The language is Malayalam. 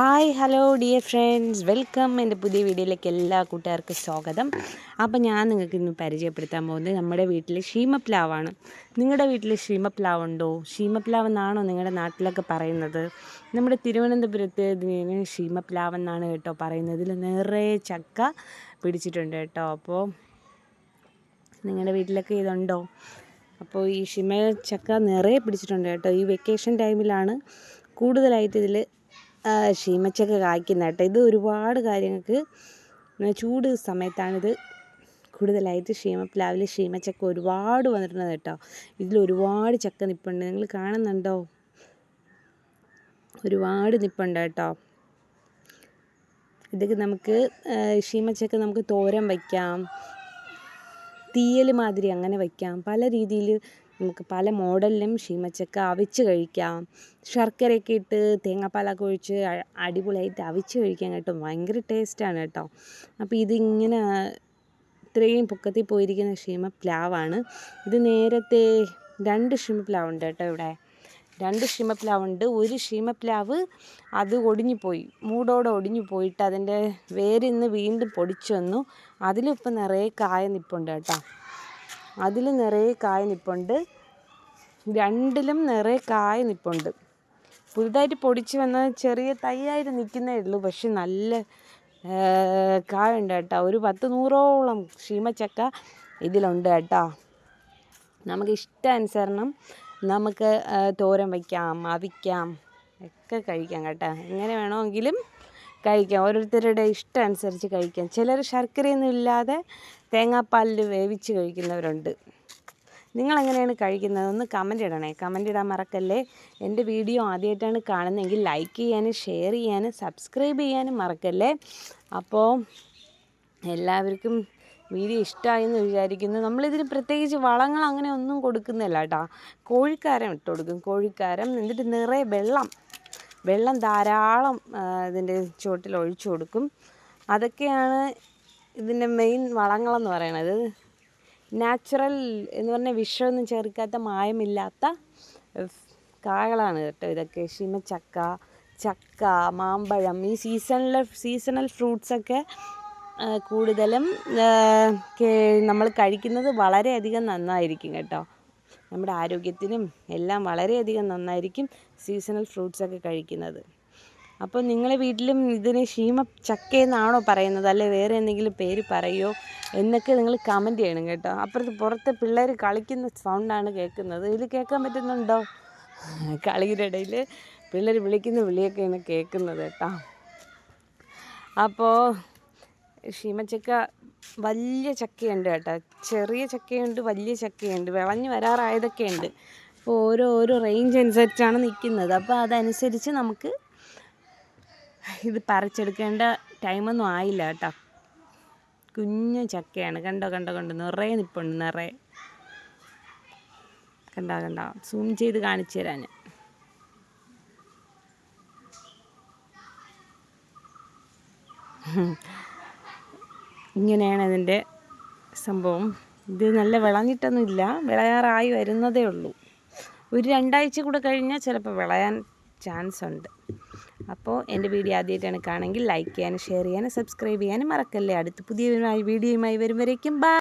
Hi hello dear friends welcome എന്റെ പുതിയ വീഡിയോയിലേക്ക് എല്ലാ കൂട്ടുകാർക്കും സ്വാഗതം. അപ്പോൾ ഞാൻ നിങ്ങൾക്ക് ഇന്ന് പരിചയപ്പെടുത്താൻ പോകുന്നത് നമ്മുടെ വീട്ടിലെ ഷീമപ്ലാവാണ് നിങ്ങളുടെ വീട്ടിൽ ഷീമപ്ലാവ് ഉണ്ടോ ഷീമപ്ലാവ് എന്നാണോ നിങ്ങളുടെ നാട്ടിലൊക്കെ പറയുന്നത്? നമ്മുടെ തിരുവനന്തപുരത്ത് ഇതിന് ഷീമപ്ലാവ് എന്നാണ് കേട്ടോ പറയുന്നത്. ഇതിൽ നിറയെ ചക്ക പിടിച്ചിട്ടുണ്ട് കേട്ടോ. അപ്പോൾ നിങ്ങളുടെ വീട്ടിലൊക്കെ ഇതുണ്ടോ? അപ്പോൾ ഈ ഷിമ ചക്ക നിറയെ പിടിച്ചിട്ടുണ്ട് കേട്ടോ. ഈ വെക്കേഷൻ ടൈമിലാണ് കൂടുതലായിട്ട് ഇതിൽ ഷീമച്ചക്ക കായ്ക്കുന്ന കേട്ടോ. ഇത് ഒരുപാട് കാര്യങ്ങൾക്ക് ചൂട് സമയത്താണിത് കൂടുതലായിട്ട് ഷീമപ്ലാവിൽ ഷീമച്ചക്ക ഒരുപാട് വന്നിട്ടുണ്ട് കേട്ടോ. ഇതിൽ ഒരുപാട് ചക്ക നിപ്പുണ്ട്. നിങ്ങൾ കാണുന്നുണ്ടോ? ഒരുപാട് നിപ്പുണ്ട് കേട്ടോ. ഇതൊക്കെ നമുക്ക് ഷീമച്ചക്ക നമുക്ക് തോരൻ വയ്ക്കാം. തീയൽ മാതിരി അങ്ങനെ വയ്ക്കാം. പല രീതിയിൽ നമുക്ക് പല മോഡലിലും ഷീമച്ചക്ക അവിച്ച് കഴിക്കാം. ശർക്കരയൊക്കെ ഇട്ട് തേങ്ങാപ്പാലൊക്കെ ഒഴിച്ച് അടിപൊളിയായിട്ട് അവിച്ച് കഴിക്കാൻ കേട്ടോ ഭയങ്കര ടേസ്റ്റാണ് കേട്ടോ. അപ്പോൾ ഇതിങ്ങനെ ഇത്രയും പൊക്കത്തിൽ പോയിരിക്കുന്ന ഷീമ പ്ലാവാണ്. ഇത് നേരത്തെ രണ്ട് ഷീമ പ്ലാവുണ്ട് കേട്ടോ ഇവിടെ. രണ്ട് ഷീമപ്ലാവുണ്ട് ഒരു ഷീമപ്ലാവ് അത് ഒടിഞ്ഞു പോയി മൂടോടെ ഒടിഞ്ഞു പോയിട്ട് അതിന്റെ വേരിന്ന് വീണ്ടും പൊടിച്ചു വന്നു. അതിലിപ്പോൾ നിറയെ കായ നിപ്പുണ്ട് കേട്ടോ. അതിൽ നിറയെ കായ നിപ്പുണ്ട്. രണ്ടിലും നിറയെ കായ നിപ്പുണ്ട്. പുതുതായിട്ട് പൊടിച്ച് വന്ന ചെറിയ തൈയായിട്ട് നിൽക്കുന്നേ ഉള്ളൂ. പക്ഷെ നല്ല കായ ഉണ്ട് കേട്ടോ. ഒരു പത്ത് നൂറോളം ക്ഷീമച്ചക്ക ഇതിലുണ്ട് കേട്ടോ. നമുക്ക് ഇഷ്ടാനുസരണം നമുക്ക് തോരൻ വയ്ക്കാം അവിക്കാം ഒക്കെ കഴിക്കാം കേട്ടോ. എങ്ങനെ വേണമെങ്കിലും കഴിക്കാം. ഓരോരുത്തരുടെ ഇഷ്ടം അനുസരിച്ച് കഴിക്കാം. ചിലർ ശർക്കരയൊന്നും ഇല്ലാതെ തേങ്ങാപ്പാലിൽ വേവിച്ച് കഴിക്കുന്നവരുണ്ട്. നിങ്ങളെങ്ങനെയാണ് കഴിക്കുന്നത്? ഒന്ന് കമന്റ് ഇടണേ. കമന്റ് ഇടാൻ മറക്കല്ലേ? എന്റെ വീഡിയോ ആദ്യമായിട്ടാണ് കാണുന്നതെങ്കിൽ ലൈക്ക് ചെയ്യാനും ഷെയർ ചെയ്യാനും സബ്സ്ക്രൈബ് ചെയ്യാനും മറക്കല്ലേ? അപ്പോൾ എല്ലാവർക്കും വീഡിയോ ഇഷ്ടമായെന്ന് വിചാരിക്കുന്നു. നമ്മളിതിന് പ്രത്യേകിച്ച് വളങ്ങൾ അങ്ങനെ ഒന്നും കൊടുക്കുന്നില്ല കേട്ടോ. കോഴിക്കാരം ഇട്ട് കൊടുക്കും. കോഴിക്കാരം എന്നിട്ട് നിറയെ വെള്ളം. വെള്ളം ധാരാളം ഇതിന്റെ ചുവട്ടിൽ ഒഴിച്ചു കൊടുക്കും. അതൊക്കെയാണ് ഇതിന്റെ മെയിൻ വളങ്ങളെന്ന് പറയണത്. നാച്ചുറൽ എന്ന് പറഞ്ഞാൽ വിഷമൊന്നും ചേർക്കാത്ത മായമില്ലാത്ത കായകളാണ് കേട്ടോ ഇതൊക്കെ. ക്ഷീമച്ചക്ക ചക്ക മാമ്പഴം ഈ സീസണിലെ സീസണൽ ഫ്രൂട്ട്സൊക്കെ കൂടുതലും നമ്മൾ കഴിക്കുന്നത് വളരെയധികം നന്നായിരിക്കും കേട്ടോ. നമ്മുടെ ആരോഗ്യത്തിനും എല്ലാം വളരെയധികം നന്നായിരിക്കും സീസണൽ ഫ്രൂട്ട്സൊക്കെ കഴിക്കുന്നത്. അപ്പോൾ നിങ്ങളെ വീട്ടിലും ഇതിന് ക്ഷീമ ചക്ക എന്നാണോ പറയുന്നത്? അല്ലെ വേറെ എന്തെങ്കിലും പേര് പറയോ? എന്നൊക്കെ നിങ്ങൾ കമന്റ് ചെയ്യണം കേട്ടോ. അപ്പുറത്ത് പുറത്തെ പിള്ളേർ കളിക്കുന്ന സൗണ്ടാണ് കേൾക്കുന്നത്. ഇതിൽ കേൾക്കാൻ പറ്റുന്നുണ്ടോ? കളിയുടെ ഇടയിൽ പിള്ളേർ വിളിക്കുന്ന വിളിയൊക്കെയാണ് കേൾക്കുന്നത് കേട്ടോ. അപ്പോൾ ഷീമച്ചക്ക വലിയ ചക്കയുണ്ട് കേട്ടോ. ചെറിയ ചക്കയുണ്ട് വലിയ ചക്കയുണ്ട് വിളഞ്ഞ് വരാറായതൊക്കെ ഉണ്ട് അപ്പോൾ ഓരോ ഓരോ റേഞ്ച് അനുസരിച്ചാണ് നിൽക്കുന്നത് അപ്പോൾ അതനുസരിച്ച് നമുക്ക് ഇത് പറിച്ചെടുക്കേണ്ട ടൈമൊന്നും ആയില്ല കേട്ടോ. കുഞ്ഞു ചക്കയാണ്. കണ്ടോ കണ്ടോ കണ്ടോ. നിറയെ നിൽപ്പുണ്ട് നിറയെ. കണ്ടോ കണ്ടോ. സൂം ചെയ്ത് കാണിച്ചു തരാം ഞാൻ. ഇങ്ങനെയാണ് അതിന്റെ സംഭവം. ഇത് നല്ല വിളഞ്ഞിട്ടൊന്നുമില്ല. വിളയാറായി വരുന്നതേ ഉള്ളൂ. ഒരു രണ്ടാഴ്ച കൂടെ കഴിഞ്ഞാൽ ചിലപ്പോൾ വിളയാൻ ചാൻസ് ഉണ്ട്. അപ്പോൾ എന്റെ വീഡിയോ ആദ്യമായിട്ടാണ് കാണെങ്കിൽ ലൈക്ക് ചെയ്യാനും ഷെയർ ചെയ്യാനും സബ്സ്ക്രൈബ് ചെയ്യാനും മറക്കല്ലേ. അടുത്ത് പുതിയ വീഡിയോയുമായി വരുമ്പോഴേക്കും ബൈ